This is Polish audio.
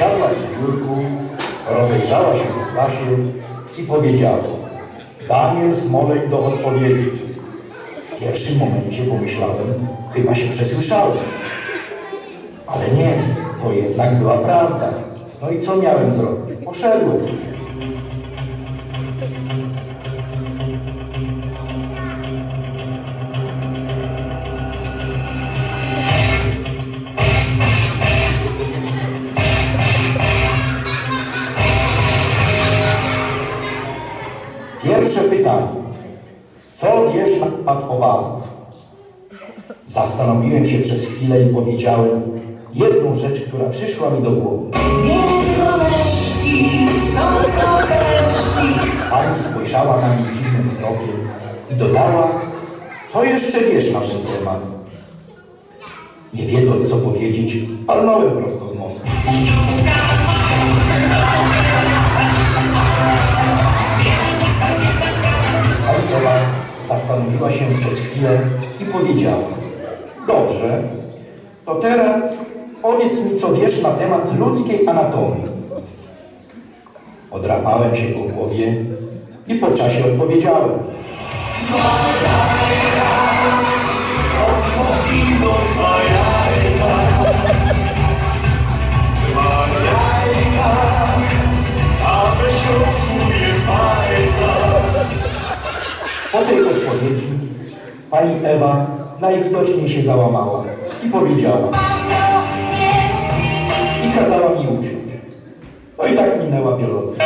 biurku, rozejrzała się po klasie i powiedziała Daniel Smoleń do odpowiedzi. W pierwszym momencie pomyślałem, chyba się przesłyszałem. Ale nie, to jednak była prawda. No i co miałem zrobić? Poszedłem. Pierwsze pytanie. Co wiesz na temat owadów? Zastanowiłem się przez chwilę i powiedziałem jedną rzecz, która przyszła mi do głowy. Pani spojrzała na mnie dziwnym wzrokiem i dodała, co jeszcze wiesz na ten temat? Nie wiedząc, co powiedzieć, palnąłem prosto z mostu. Zastanowiła się przez chwilę i powiedziała, dobrze, to teraz powiedz mi, co wiesz na temat ludzkiej anatomii. Odrapałem się po głowie i po czasie odpowiedziałem. Po tej odpowiedzi pani Ewa najwidoczniej się załamała i powiedziała i kazała mi usiąść. No i tak minęła biologia.